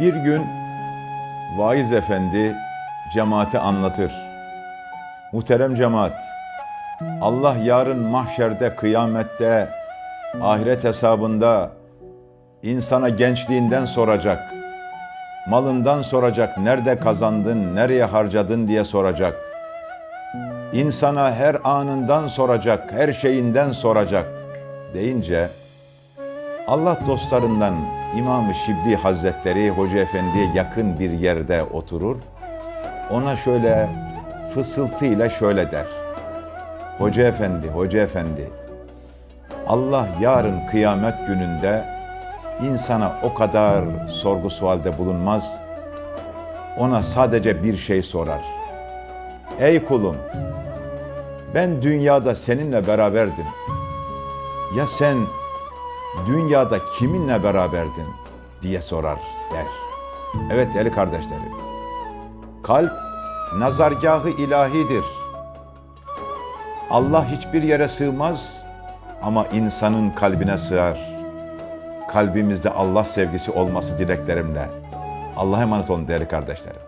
Bir gün vaiz efendi cemaati anlatır. Muhterem cemaat, Allah yarın mahşerde, kıyamette, ahiret hesabında insana gençliğinden soracak. Malından soracak, nerede kazandın, nereye harcadın diye soracak. İnsana her anından soracak, her şeyinden soracak deyince Allah dostlarından İmam-ı Şibli Hazretleri Hoca Efendi'ye yakın bir yerde oturur. Ona şöyle fısıltıyla şöyle der. Hoca Efendi, Hoca Efendi, Allah yarın kıyamet gününde insana o kadar sorgu sualde bulunmaz. Ona sadece bir şey sorar. Ey kulum, ben dünyada seninle beraberdim. Ya sen dünyada kiminle beraberdin diye sorar der. Evet değerli kardeşlerim. Kalp nazargahı ilahidir. Allah hiçbir yere sığmaz ama insanın kalbine sığar. Kalbimizde Allah sevgisi olması dileklerimle. Allah'a emanet olun değerli kardeşlerim.